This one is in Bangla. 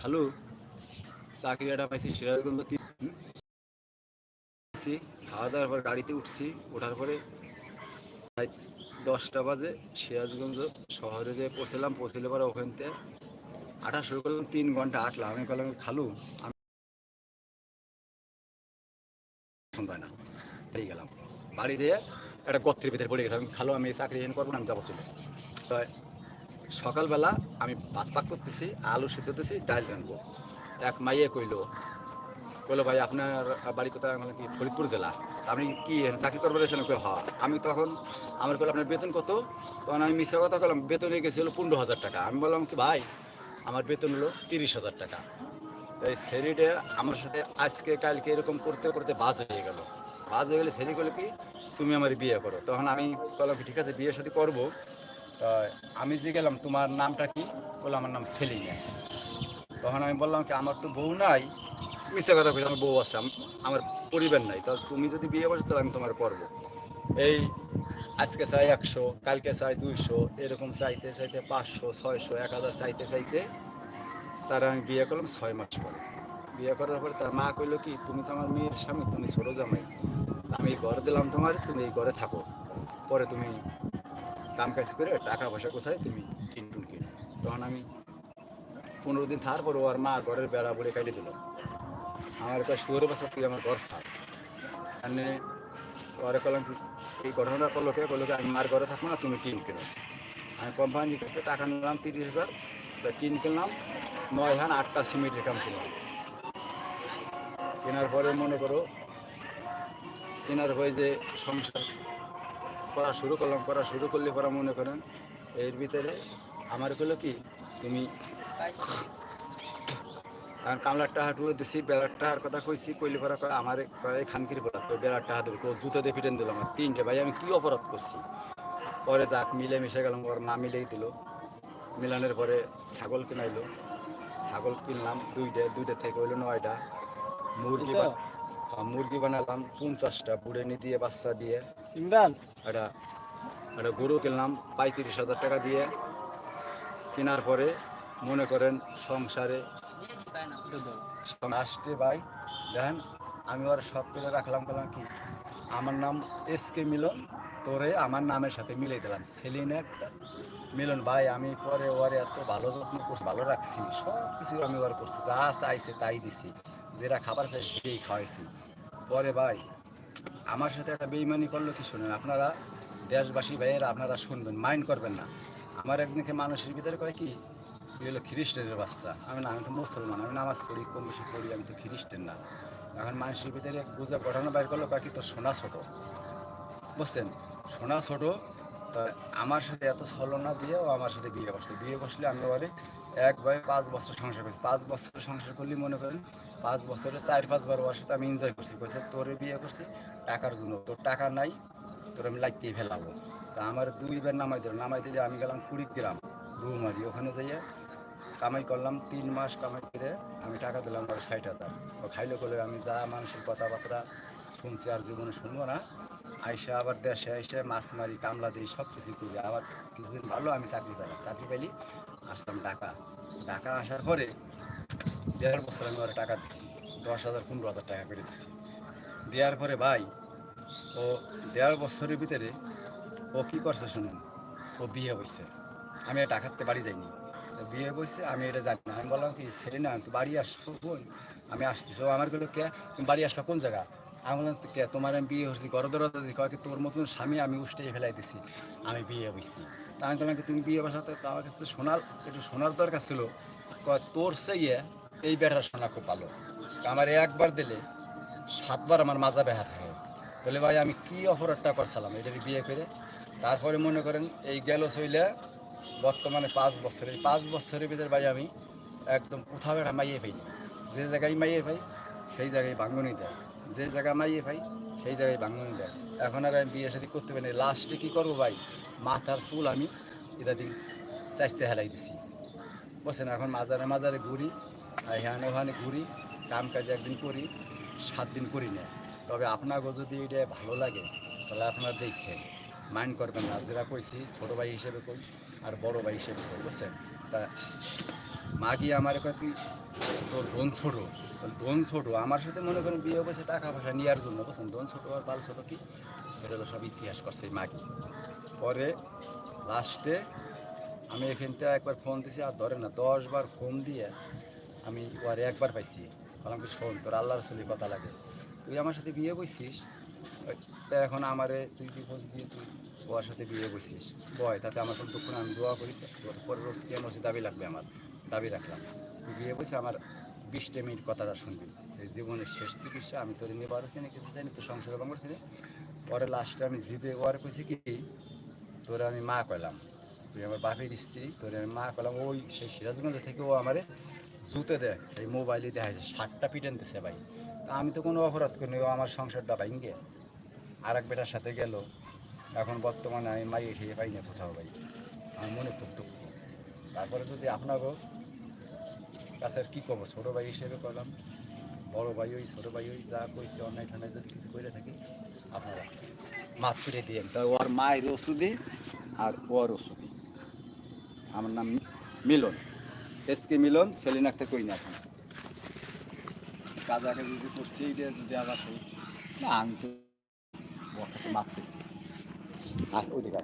খালু চাকরি একটা পাইছি সিরাজগঞ্জ? খাওয়া দাওয়ার পর গাড়িতে উঠছি, ওঠার পরে প্রায় দশটা বাজে, সিরাজগঞ্জ শহরে যে পৌঁছলাম, পৌঁছলে পরে ওখান থেকে আটা শুরু করলাম, তিন ঘণ্টা আটলাম আমি বললাম, খালু, আমি পছন্দ হয় না, বাড়ি গেলাম। বাড়ি যেয়ে একটা গত্রের ভিতরে পড়ে গেছে। আমি খালো, আমি চাকরি করব না, আমি যাব চলে। তো সকালবেলা আমি ভাত পাক করতেছি, আলু সিদ্ধ দিতেছি, ডাল রানবো এক মাইয়ে কইলো বলল ভাই, আপনার বাড়ি কোথায়? মানে কি ফরিদপুর জেলা? আপনি কি চাকরি করবার এসেছেন কই হ্যাঁ। আমি তখন আমার কল আপনার বেতন কত? তখন আমি মিশা কথা বললাম বেতন হয়ে গেছে পনেরো হাজার টাকা। আমি বললাম, কি ভাই, আমার বেতন হলো তিরিশ হাজার টাকা। তো এই ছেলেটা আমার সাথে আজকে, কালকে এরকম করতে করতে বাজ হয়ে গেল। বাজ হয়ে গেলে ছেলে বলে কি, তুমি আমার বিয়ে করো। তখন আমি বললাম, ঠিক আছে, বিয়ের সাথে করব। তা আমি যে গেলাম, তোমার নামটা কি? বলে আমার নাম সেলিনা। তখন আমি বললাম কি, আমার তো বউ নাই। মিথ্যা কথা কইছি, আমার বউ আছে আমার পরিবার নাই। তা তুমি যদি বিয়ে করছ, তাহলে আমি তোমার করব। এই আজকে চাই একশো, কালকে চাই দুইশো, এরকম চাইতে চাইতে পাঁচশো, ছয়শো, এক হাজার চাইতে চাইতে তার আমি বিয়ে করলাম ছয় মাস পরে। বিয়ে করার পরে তার মা কইলো কি, তুমি তো আমার মেয়ের স্বামী, তুমি ছোটো জামাই। আমি ঘর দিলাম তোমার, তুমি এই ঘরে থাকো। পরে তুমি কাম কাজ করে টাকা পয়সা কোথায় তুমি টিন টুন কিনো। তখন আমি পনেরো দিন থাকার পর ওর মা ঘরের বেড়া বলে কাটি দিল। আমার একটা শুয়োর বাসা তুই আমার ঘর ছাড়। এনে ওরে কলাম, এই ঘটনাটা করল কে? কি আমি মার ঘরে থাকব না, তুমি টিন কিনো। আমি কোম্পানির কাছে টাকা নিলাম তিরিশ হাজার, তা টিন কিনলাম, নয় হান আটটা সিমেন্টের কাম কিনলাম। কেনার পরে মনে করো, কেনার হয়ে যে সংসার করা শুরু করলাম করা শুরু করলে পরে মনে করেন এর ভিতরে আমার কইলো কি তুমি আর কামলার টাহা টুলে দিছি বেলার টাহার কথা কইছি কইলে পরে কয় আমার কয় খানকির বলা তো বেলার টাহা দেবে কেউ জুতো দিয়ে পিটেন দিল আমার তিনটে ভাই আমি কি অপরাধ করছি? পরে যাক মিলে মিশে গেলাম ওর মা মিলেই দিল। মিলানের পরে ছাগল কিনাইলো ছাগল কিনলাম দুইটা দুইটা থেকে হইল নয়টা। মুরগি মুরগি বানালাম পঞ্চাশটা বুড়েনি দিয়ে বাচ্চা দিয়ে। ইমরান? একটা একটা গরু কিনলাম পঁয়ত্রিশ হাজার টাকা দিয়ে। কেনার পরে মনে করেন সংসারে আসতে ভাই। দেখেন আমি ওর সব করে রাখলাম বললাম কি আমার নাম এস কে মিলন তোরে আমার নামের সাথে মিলিয়ে দিলাম। সেলিন একটা মিলন ভাই আমি পরে ওরে এত ভালো যত্ন করছি ভালো রাখছি সব কিছু আমি ওর করছি যা চাইছে তাই দিছি। যেটা খাবার চাই সেই খাওয়াইছি। পরে ভাই, আমার সাথে একটা বেইমানি করল কি শুনেন? আপনারা দেশবাসী ভাইয়েরা আপনারা শুনবেন, মাইন্ড করবেন না। আমার একদিনকে মানুষের ভিতরে কয় কি হলো খ্রিস্টানের বাচ্চা। আমি না, আমি তো মুসলমান, আমি নামাজ পড়ি, কম বেশি পড়ি, আমি তো খ্রিস্টান না। এখন মানুষের ভিতরে গুজব ঘটনা বাইর করল, কয় কি, তোর সোনা ছোট। বুঝছেন? সোনা ছোট তা আমার সাথে এত ছলনা দিয়ে ও আমার সাথে বিয়ে বসল। বিয়ে বসলে আমি ওরে এক ভাই পাঁচ বছর সংসার করছি। পাঁচ বছর সংসার করলে মনে করেন পাঁচ বছরে চার পাঁচবার ওর সাথে আমি এনজয় করছি। কইছে, তোরে বিয়ে করছি, টাকার জন্য। তোর টাকা নাই, তোর আমি লাগতেই ফেলাবো। তা আমার দুইবার নামাই দিল। নামাই দিলে আমি গেলাম কুড়িগ্রাম রুমারি ওখানে যাইয়া কামাই করলাম তিন মাস কামাই করে আমি টাকা দিলাম ষাট হাজার। খাইলে করলে আমি যা মানুষের কথাবার্তা শুনছি আর জীবনে শুনব না। আইসা আবার দেশে আইসে মাছ মারি, কামলা দিই সব কিছু করি। আবার কিছুদিন ভালো আমি চাকরি পেলাম। চাকরি পেলি, আসলাম ঢাকা। ঢাকা আসার পরে দেড় বছর আমি ওর টাকা দিচ্ছি দশ হাজার, পনেরো হাজার টাকা করে দিচ্ছি দেওয়ার পরে ভাই, ও দেড় বছরের ভিতরে ও কী করছে শুনুন? ও বিয়ে হয়েছে আমি ঢাকাতে বাড়ি যাইনি। বিয়ে বসে আমি এটা জানি না। আমি বললাম কি, ছেলে না তুই বাড়ি আসব বোন আমি আসতেছি। ও আমার বলল কে? বাড়ি আসবা কোন জায়গা? আমি বললাম কে, তোমার আমি বিয়ে হচ্ছি গড় দরজা দিচ্ছি কয়েক তোর মতন স্বামী আমি উষ্টে ফেলাই দিছি, আমি বিয়ে বসছি তা আমি বললাম তুমি বিয়ে বসাতে তো আমার কাছে তো সোনার একটু সোনার দরকার ছিল। তোর সেইয়ে এই বেটার সোনা খুব ভালো। আমার একবার দিলে, সাতবার আমার মাজা ব্যাহা থাকে। বলে ভাই আমি কি অপরাধটা করছিলাম, এটা বিয়ে করে? তারপরে মনে করেন এই গেল চইলে বর্তমানে পাঁচ বছর। এই পাঁচ বছরের ভিতরে ভাই আমি একদম কোথাও একটা মাইয়ে পাই যে জায়গায় মাইয়ে পাই, সেই জায়গায় ভাঙ্গনি দেয়। যে জায়গায় মাইয়ে ভাই, সেই জায়গায় ভাঙ্গনি দেয়। এখন আর আমি বিয়ে শাদী করতে পারি লাস্টে কী করব ভাই? মাথার চুল আমি ইত্যাদি চাইতে হেলাই দিছি। বুঝছেন এখন মাজারে মাজারে ঘুরি এখানে ওখানে ঘুরি কাম কাজে একদিন করি, সাত দিন করি না। তবে আপনাকে যদি এটা ভালো লাগে, তাহলে আপনারা দেখেন। মাইন্ড করবেন না। যেটা কইছি, ছোটো ভাই হিসেবে কই, আর বড় ভাই হিসেবে কই, বুঝছেন? তা মাগি আমার কয়, তুই তোর বোন ছোট? বোন ছোট? আমার সাথে মনে করেন বিয়ে হয়েছে টাকা পয়সা নেওয়ার জন্য। বুঝছেন? বোন ছোট আর বাল ছোট কি? এটা হলো সব ইতিহাস করছে মাগি পরে লাস্টে আমি এখান থেকে একবার ফোন দিছি, আর ধরে না, দশ বার ফোন দিয়ে আমি ওরে একবার পাইছি। বললাম কি, শোন, তোর আল্লাহর চলি কথা লাগে। তুই আমার সাথে বিয়ে বসছিস তা এখন আমারে তুই কি বিপদ দিয়ে তুই ওর সাথে বিয়ে বসছিস বয়, তাতে আমার কোনো দুঃখ আমি দোয়া করি তোর পরে রোজ কে দাবি লাগবে আমার? দাবি রাখলাম। বিয়ে বসে আমার বিশটা মিনিট কথাটা শুনবি এই জীবনের শেষ চিকিৎসা আমি তোর নিয়ে পারছি না কিছু চাইনি তো সংসারে বাং করছি পরে লাস্টে আমি জিদে ওয়ার কইছি কি, তোরে আমি মা কইলাম। তুই আমার বাপের স্ত্রী, তোরে আমি মা কইলাম। ওই সেই সিরাজগঞ্জ থেকে ও আমারে জুতে দেয়, সেই মোবাইলে দেখাইছে ষাটটা পিটেনতেছে ভাই। তা আমি তো কোনো অপরাধ করিনি, ও আমার সংসারটা ভাঙ্গে। আর এক বেটার সাথে গেল। এখন বর্তমানে আমি মাই এসে পাই না কোথাও ভাই। আমার মনে খুব দুঃখ। তারপরে যদি আপনারও কাছে আর কী করব ছোটো ভাই হিসেবে করলাম বড় ভাই ওই, ছোটো ভাই ওই যা কইছে, অন্যায় ঠান্ডায় যদি কিছু করে থাকি, আপনারা মাফ করে দিয়েন। তা ওর মায়ের ওষুধে আর ওর ওষুধে। আমার নাম মিলন। এস কে মিলন, সেলিনাকতে কই না এখন। কাজা কাজে যে করছি, এইটা যদি আবার সেই না, আমি তো ওর কাছে মাপ চেয়েছি আর ওদিকে।